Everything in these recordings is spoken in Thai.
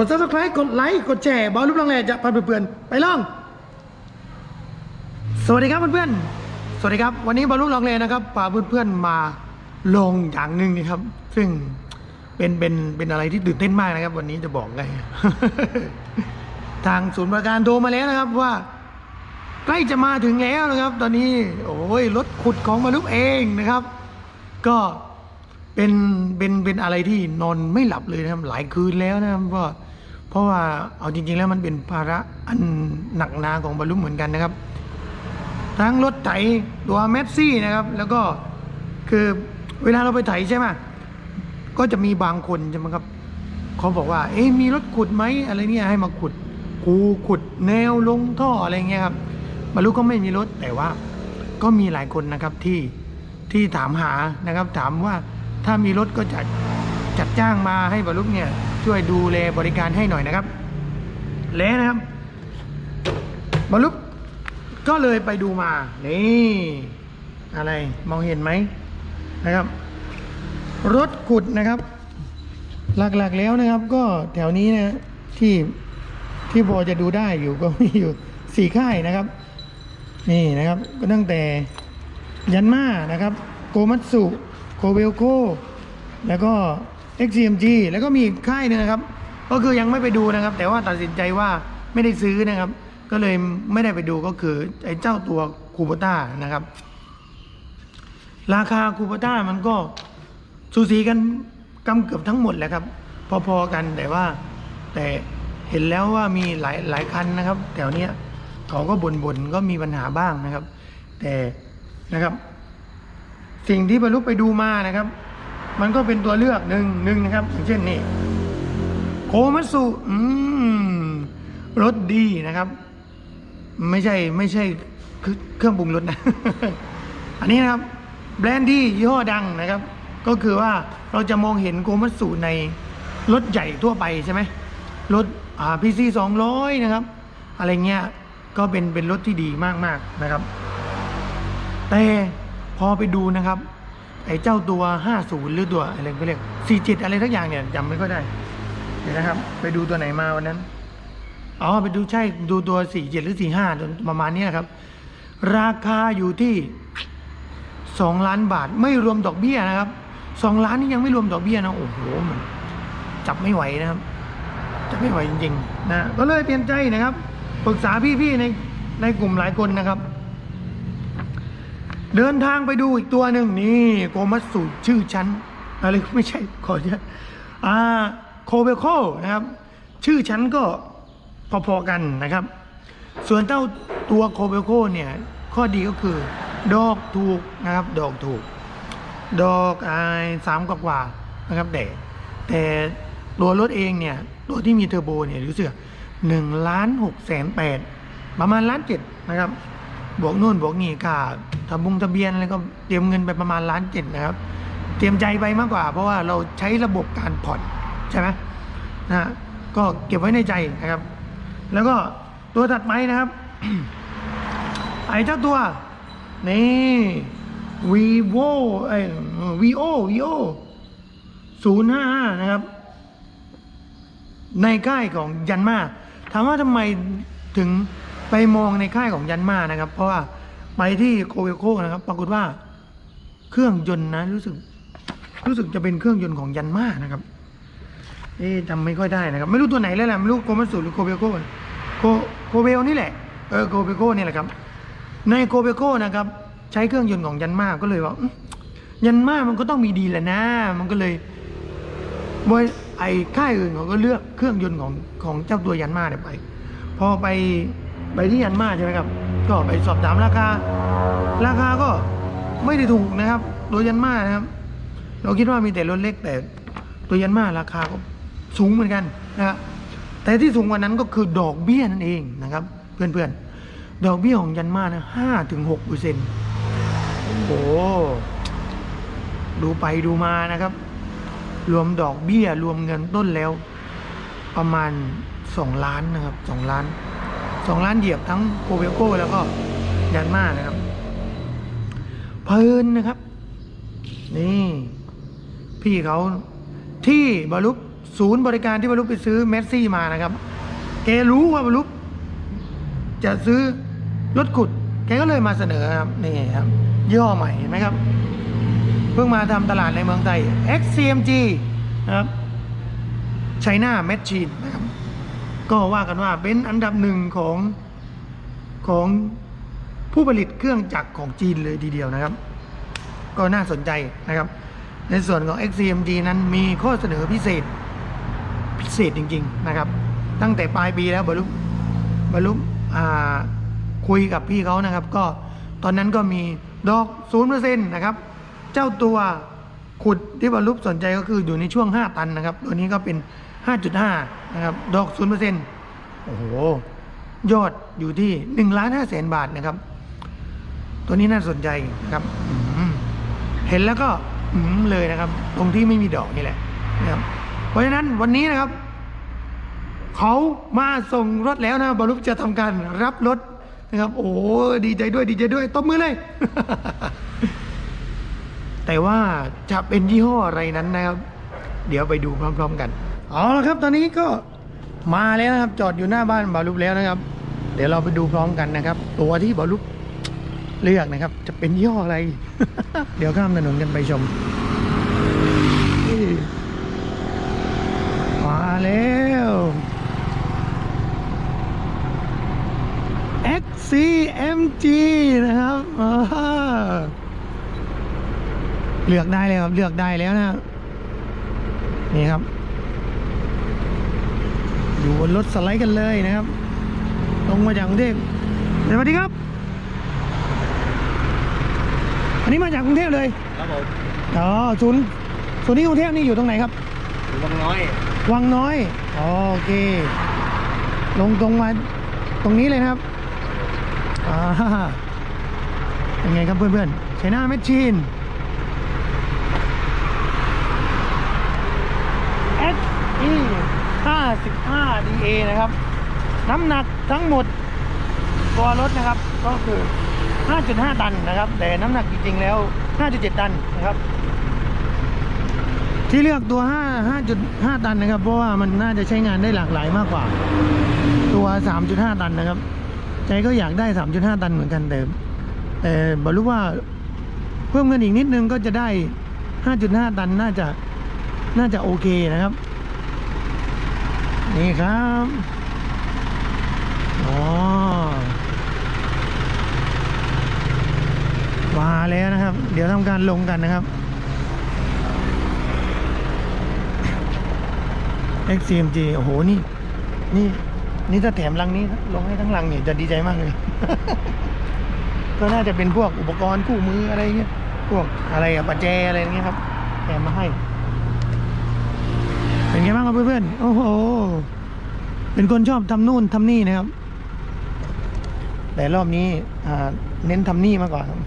กด subscribe กดไลค์กดแชร์บอลลูกลังแลจะพันเพื่อนๆไปล่อง สวัสดีครับเพื่อนๆสวัสดีครับ วันนี้บอลลูกลังเลนะครับพาเพื่อนๆมาลงอย่างหนึ่งนะครับ ซึ่งเป็นเป็นเป็นอะไรที่ตื่นเต้นมากนะครับ วันนี้จะบอกไงทางศูนย์บริการโทรมาแล้วนะครับว่า ใกล้จะมาถึงแล้วนะครับ ตอนนี้ โอ้ยรถขุดของมาลุกเองนะครับ ก็ เป็นเป็นเป็นอะไรที่นอนไม่หลับเลยนะครับหลายคืนแล้วนะครับก็เพราะว่าเอาจริง ๆ แล้วมันเป็นภาระอันหนักหนาของบรรลุเหมือนกันนะครับ ทั้งรถไถตัวแมสซี่นะครับ แล้วก็คือเวลาเราไปไถใช่ไหมก็จะมีบางคนใช่ไหมครับเขาบอกว่า เอ๊ะมีรถขุดไหมอะไรเนี่ยให้มาขุดกูขุดแนวลงท่ออะไรเงี้ยครับบรรลุก็ไม่มีรถแต่ว่า ก็มีหลายคนนะครับที่ที่ถามหานะครับ ถามว่า ถ้ามีรถก็จะจัดจ้างมาให้บรรลุเนี่ยช่วยดูแลบริการให้หน่อยนะครับ และนะครับบรรลุก็เลยไปดูมา นี่ อะไรมองเห็นไหมนะครับ รถขุดนะครับ หลักๆแล้วนะครับ ก็แถวนี้นะที่ที่พอจะดูได้อยู่ก็มีอยู่สี่ค่ายนะครับ นี่นะครับก็ตั้งแต่ยันมานะครับ โกมัตสุ โคเวลโคแล้วก็ XCMG แล้วก็มีอีกค่ายหนึงนะครับ ก็คือยังไม่ไปดูนะครับ แต่ว่าตัดสินใจว่าไม่ได้ซื้อนะครับ ก็เลยไม่ได้ไปดูก็คือไอ้เจ้าตัวคูโบต้านะครับ ราคาคูโบต้ามันก็สูสีกันกำเกือบทั้งหมดแหละครับ พอๆกันแต่ว่าแต่เห็นแล้วว่ามีหลายหลายคันนะครับ แถวเนี้ยเขาก็บ่นๆก็มีปัญหาบ้างนะครับ แต่นะครับ สิ่งที่บรรลุไปดูมานะครับ มันก็เป็นตัวเลือกหนึ่งหนึ่งนะครับอย่างเช่นนี่โคมัสุอืมรถดีนะครับ ไม่ใช่ไม่ใช่เครื่องปรุงรสนะ อันนี้นะครับ แบรนด์ที่ยี่ห้อดังนะครับ ก็คือว่าเราจะมองเห็นโกมัตสุในรถใหญ่ทั่วไปใช่ไหมรถอ่าพีซีสองร้อยนะครับ อะไรเงี้ยก็เป็นเป็นรถที่ดีมากๆนะครับ แต่ พอไปดูนะครับ ไอ้เจ้าตัว 50 หรือตัวอะไรก็เรียก47 อะไรทักอย่างเนี่ยจำไม่ค่อยได้ เดี๋ยวนะครับ ไปดูตัวไหนมาวันนั้น อ๋อ ไปดูใช่ ดูตัว 47 หรือ 45จนประมาณนี้ครับ ราคาอยู่ที่ 2 ล้านบาท ไม่รวมดอกเบี้ยนะครับ 2 ล้านนี่ยังไม่รวมดอกเบี้ยนะ โอ้โห มันจับไม่ไหวนะครับ จับไม่ไหวจริงๆนะ ก็เลยเปลี่ยนใจนะครับ ปรึกษาพี่ๆในในกลุ่มหลายคนนะครับ เดินทางไปดูอีกตัวหนึ่งนี่โกมัตสุชื่อชั้นอะไรไม่ใช่ขอจะอ่าโคเบโคนะครับ ชื่อชั้นก็พอๆกันนะครับ ส่วนเจ้าตัวโคเบโคเนี่ยข้อดีก็คือ ดอกถูกนะครับ ดอกถูก ดอกอายสามกว่าๆนะครับแต่แต่ตัวรถเองเนี่ย ตัวที่มีเทอร์โบเนี่ยรู้สึกหนึ่งล้านหกแสนแปดประมาณล้านเจ็ดนะครับ บวกนู่นบวกนี่ค่า ทำบุงทะเบียนอะไรก็เตรียมเงินไปประมาณล้านเจ็ดนะครับ เตรียมใจไปมากกว่า เพราะว่าเราใช้ระบบการผ่อนใช่ไหมนะก็เก็บไว้ในใจนะครับ แล้วก็ตัวถัดไปนะครับไอ้เจ้าตัวนี่ vivo ไอ้ vo vo ศูนย์ห้าห้านะครับ ในค่ายของยันมาถามว่าทำไมถึงไปมองในค่ายของยันมานะครับ เพราะว่า ไปที่โคเวโคนะครับ ปรากฏว่าเครื่องยนต์นะรู้สึก รู้สึกจะเป็นเครื่องยนต์ของยันมานะครับเอ๊ะจำไม่ค่อยได้นะครับ ไม่รู้ตัวไหนแล้วแหละไม่รู้โกมัตสุหรือโคเบโกโคโคเบลนี่แหละเออโคเบโกนี่แหละครับ ในโคเบโกนะครับ ใช้เครื่องยนต์ของยันมาก็เลยว่ายันมามันก็ต้องมีดีแหละนะ มันก็เลยบริไอ้ค่ายอื่นเขาก็เลือกเครื่องยนต์ของของเจ้าตัวยันมาเนี่ยไป พอไปไปที่ยันมาใช่ไหมครับ ก็ไปสอบถามราคา ราคาก็ไม่ได้ถูกนะครับ ตัวยันมานะครับ เราคิดว่ามีแต่รถเล็กแต่ตัวยันมาราคาก็สูงเหมือนกันนะครับแต่ที่สูงกว่านั้นก็คือดอกเบี้ยนั่นเองนะครับ เพื่อนๆ ดอกเบี้ยของยันมานะห้าถึงหกเปอร์เซ็นต์โอ้โหดูไปดูมานะครับ รวมดอกเบี้ยรวมเงินต้นแล้ว ประมาณสองล้านนะครับสองล้าน สองล้านเหยียบทั้งโคเวลโก้แล้วก็ยันมานะครับเพลินนะครับ นี่ พี่เขาที่บรรลุศูนย์บริการที่บรรลุไปซื้อเมสซี่มานะครับ แกรู้ว่าบรรลุจะซื้อรถขุด แกก็เลยมาเสนอครับนี่ครับย่อใหม่เห็นไหมครับ เพิ่งมาทำตลาดในเมืองไทย XCMG นะครับ China Machine นะครับ ก็ว่ากันว่าเป็นอันดับหนึ่งของของผู้ผลิตเครื่องจักรของจีนเลยทีเดียวนะครับ ก็น่าสนใจนะครับ ในส่วนของ XCMG นั้นมีข้อเสนอพิเศษพิเศษจริง ๆนะครับ ตั้งแต่ปลายปีแล้วบรรลุบรรลุอ่าคุยกับพี่เขานะครับ ก็ตอนนั้นก็มีดอกศูนย์เปอร์เซ็นต์นะครับ เจ้าตัวขุดที่บรรลุสนใจก็คืออยู่ในช่วง 5 ตันนะครับ ตัวนี้ก็เป็น 5.5 นะครับ ดอกศูนย์เปอร์เซนต์โอ้โห ยอดอยู่ที่ 1 ล้าน5แสนบาทนะครับ ตัวนี้น่าสนใจนะครับ เห็นแล้วก็เลยนะครับ ตรงที่ไม่มีดอกนี่แหละนะครับ เพราะฉะนั้นวันนี้นะครับ เขามาส่งรถแล้วนะบรรลุจะทำการรับรถนะครับ โอ้ดีใจด้วยดีใจด้วยตบมือเลย แต่ว่าจะเป็นยี่ห้ออะไรนั้นนะครับ เดี๋ยวไปดูพร้อม ๆ กัน เอาละครับ ตอนนี้ก็มาแล้วนะครับ จอดอยู่หน้าบ้านบารุปแล้วนะครับ เดี๋ยวเราไปดูพร้อมกันนะครับ ตัวที่บารุปเลือกนะครับ จะเป็นย่ออะไร เดี๋ยวข้ามถนนกันไปชมมาแล้ว XCMG นะครับเลือกได้เลยครับเลือกได้แล้วนะนี่ครับ อยู่บนรถสไลด์กันเลยนะครับ ลงมาจากกรุงเทพสวัสดีครับ อันนี้มาจากกรุงเทพเลย ครับผม อ๋อศูนย์ศูนย์ที่กรุงเทพนี่อยู่ตรงไหนครับอยู่วังน้อย วังน้อยอ๋อโอเค ลงตรงมาตรงนี้เลยนะครับ อ่าเป็นไงครับเพื่อนๆใช้หน้าแมชชีน S E 55 D A นะครับ น้ำหนักทั้งหมดตัวรถนะครับ ก็คือ 5.5 ตันนะครับ แต่น้ำหนักจริงๆแล้ว 5.7 ตันนะครับ ที่เลือกตัว 5 5.5 ตันนะครับ เพราะว่ามันน่าจะใช้งานได้หลากหลายมากกว่า ตัว 3.5 ตันนะครับ ใจก็อยากได้ 3.5 ตันเหมือนกันแต่แต่บอกรู้ว่าเพิ่มเงินอีกนิดนึงก็จะได้ 5.5 ตันน่าจะน่าจะโอเคนะครับ นี่ครับอ๋อมาแล้วนะครับ เดี๋ยวทำการลงกันนะครับ XCMG โอ้โห นี่ นี่ นี่ถ้าแถมลังนี้ ลงให้ทั้งลังเนี่ยจะดีใจมากเลย ก็น่าจะเป็นพวกอุปกรณ์คู่มืออะไรเงี้ย พวกอะไรอะปัจแจอะไรเงี้ยครับ แถมมาให้ เป็นไงบ้างครับเพื่อนๆ โอ้โห เป็นคนชอบทำนู่นทำนี่นะครับ แต่รอบนี้เน้นทำนี่มากกว่าครับ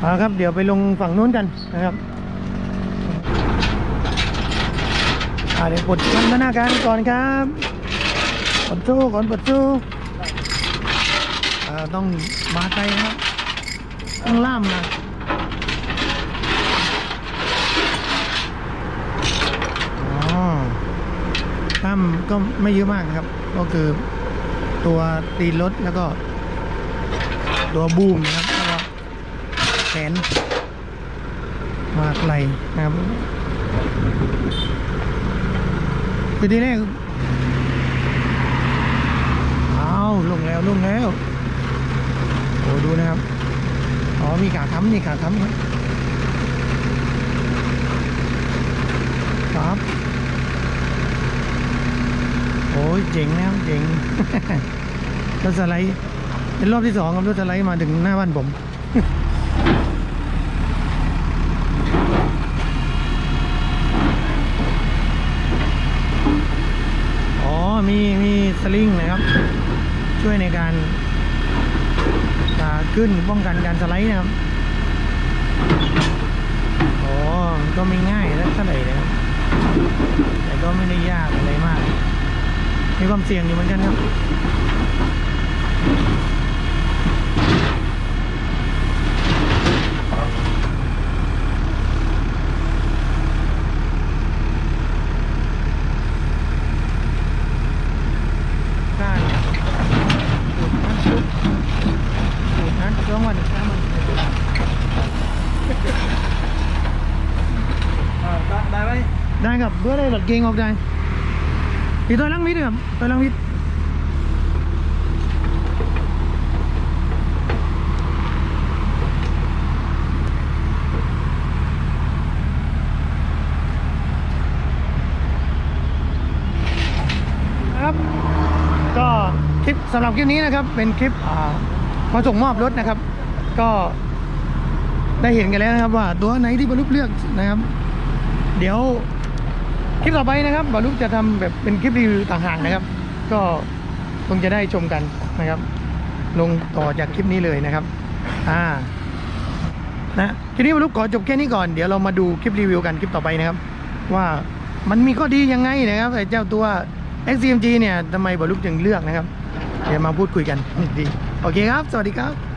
เอาครับ เดี๋ยวไปลงฝั่งนู้นกันนะครับเดี๋ยวกดพันธนาการก่อนครับกดสู้ก่อนกดสู้ต้องมาไกลนะครับต้องล่ามนะอ๋อล่าม ก็ไม่เยอะมากนะครับ ก็คือตัวตีนรถแล้วก็ ตัวบูมนะครับแล้วก็แขนมาไกลนะครับคือทีแรกเอาลงแล้วลงแล้วโอ้ดูนะครับ อ๋อมีขาค้ำนี่ขาค้ำครับครับ ยเจ๋งนะครับเจ๋งรถสไลด์เป็นรอบที่สองครับรถสไลด์มาถึงหน้าบ้านผมอ๋อมีมีสลิงนะครับ ช่วยในการาขึ้นป้องกันการสไลด์นะครับอ๋อมันก็ไม่ง่ายแล้วเท่าไหร่นะครับ มีความเสี่ยงอยู่เหมือนกันครับได้ครับเบื่อได้หลัดเกงออกได้ อีตัวลังมิดครับตัวลังมิดครับ ก็คลิปสำหรับคลิปนี้นะครับ เป็นคลิปมาส่งมอบรถนะครับ ก็ได้เห็นกันแล้วนะครับว่าตัวไหนที่บรรลุเลือกนะครับ เดี๋ยว คลิปต่อไปนะครับบรรลุจะทำแบบเป็นคลิปรีวิวต่างหากนะครับ ก็คงจะได้ชมกันนะครับ ลงต่อจากคลิปนี้เลยนะครับ อ่านะคลิปนี้บรรลุขอจบแค่นี้ก่อนเดี๋ยวเรามาดูคลิปรีวิวกันคลิปต่อไปนะครับ ว่ามันมีข้อดียังไงนะครับไอ้เจ้าตัว XCMG เนี่ยทำไมบรรลุถึงเลือกนะครับ เดี๋ยวมาพูดคุยกันดีโอเคครับ สวัสดีครับ